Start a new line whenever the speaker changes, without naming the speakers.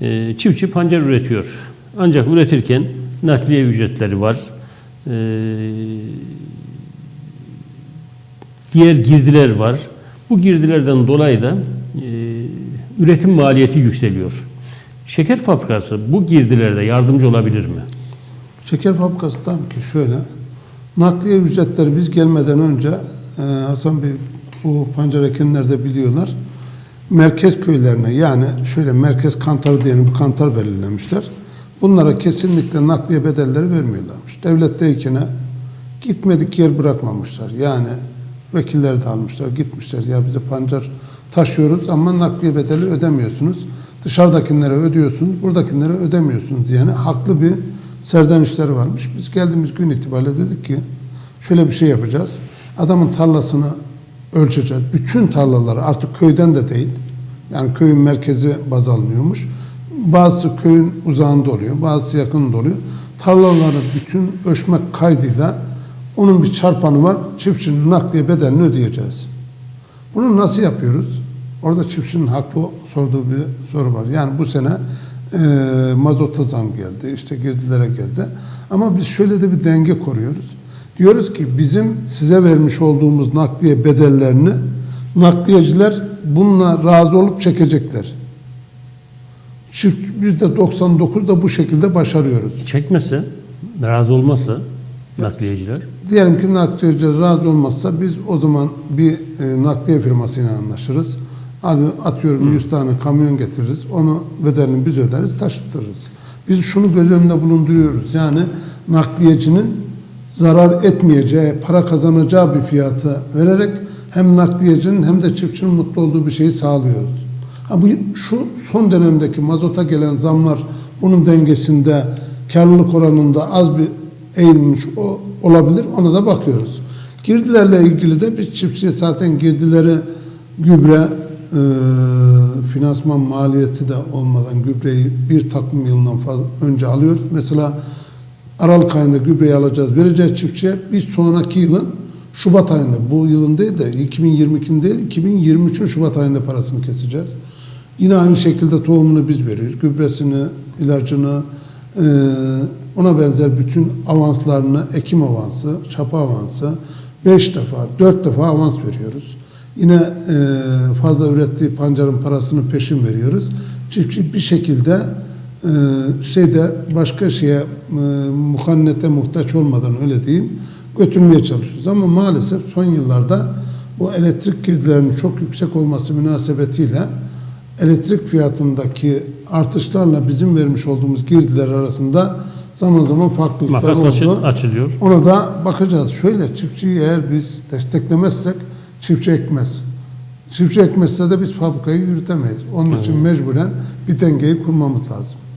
E, çiftçi pancar üretiyor. Ancak üretirken nakliye ücretleri var. E, diğer girdiler var. Bu girdilerden dolayı da e, üretim maliyeti yükseliyor. Şeker fabrikası bu girdilerde yardımcı olabilir mi?
Şeker fabrikası tabii ki şöyle. Nakliye ücretleri biz gelmeden önce e, Hasan Bey bu pancar ekenler de biliyorlar. Merkez köylerine yani şöyle merkez kantarı diyelim bir kantar belirlemişler. Bunlara kesinlikle nakliye bedelleri vermiyorlarmış. Devletteyken gitmedik yer bırakmamışlar. Yani vekiller de almışlar, gitmişler. Ya bize pancar taşıyoruz ama nakliye bedeli ödemiyorsunuz. Dışarıdakilere ödüyorsunuz, buradakilere ödemiyorsunuz yani haklı bir serzenişleri varmış. Biz geldiğimiz gün itibariyle dedik ki şöyle bir şey yapacağız. Adamın tarlasını ölçeceğiz. Bütün tarlaları artık köyden de değil. Yani köyün merkezi baz alınıyormuş. Bazısı köyün uzağında oluyor, bazısı yakınında oluyor. Tarlaları bütün ölçmek kaydıyla onun bir çarpanı var. Çiftçinin nakliye bedelini ödeyeceğiz. Bunu nasıl yapıyoruz? Orada çiftçinin haklı sorduğu bir soru var. Yani bu sene e, mazota zam geldi, işte girdilere geldi. Ama biz şöyle de bir denge koruyoruz. Diyoruz ki bizim size vermiş olduğumuz nakliye bedellerini nakliyeciler bununla razı olup çekecekler. Çift yüzde 99 da bu şekilde başarıyoruz.
Çekmese, razı olmasa nakliyeciler
Diyelim ki nakliyeciler razı olmazsa biz o zaman bir e, nakliye firmasıyla anlaşırız. Atıyorum 100 tane kamyon getiririz. Onu bedelini biz öderiz, taşıtırız. Biz şunu göz önünde bulunduruyoruz. Yani nakliyecinin zarar etmeyeceği, para kazanacağı bir fiyata vererek hem nakliyecinin hem de çiftçinin mutlu olduğu bir şeyi sağlıyoruz. Ha bu şu son dönemdeki mazota gelen zamlar bunun dengesinde karlılık oranında az bir eğilmiş o, olabilir. Ona da bakıyoruz. Girdilerle ilgili de biz çiftçiye zaten girdileri gübre, e, finansman maliyeti de olmadan gübreyi bir takım yılından fazla önce alıyoruz. Mesela Aralık ayında gübreyi alacağız, vereceğiz çiftçiye. Bir sonraki yılın Şubat ayında, bu yılın değil de 2022'nin değil, 2023'ün Şubat ayında parasını keseceğiz. Yine aynı şekilde tohumunu biz veriyoruz. Gübresini, ilacını, e, ona benzer bütün avanslarını, ekim avansı, çapa avansı 5 defa, 4 defa avans veriyoruz. Yine e, fazla ürettiği pancarın parasını peşin veriyoruz. Çiftçi bir şekilde e, şeyde başka şeye e, mukannete muhtaç olmadan öyle diyeyim götürmeye çalışıyoruz. Ama maalesef son yıllarda bu elektrik girdilerinin çok yüksek olması münasebetiyle elektrik fiyatındaki artışlarla bizim vermiş olduğumuz girdiler arasında zaman zaman farklılıklar
makas
oldu.
açılıyor.
Ona da bakacağız. Şöyle çiftçiyi eğer biz desteklemezsek çiftçi ekmez. Çiftçi ekmezse de biz fabrikayı yürütemeyiz. Onun için mecburen bir dengeyi kurmamız lazım.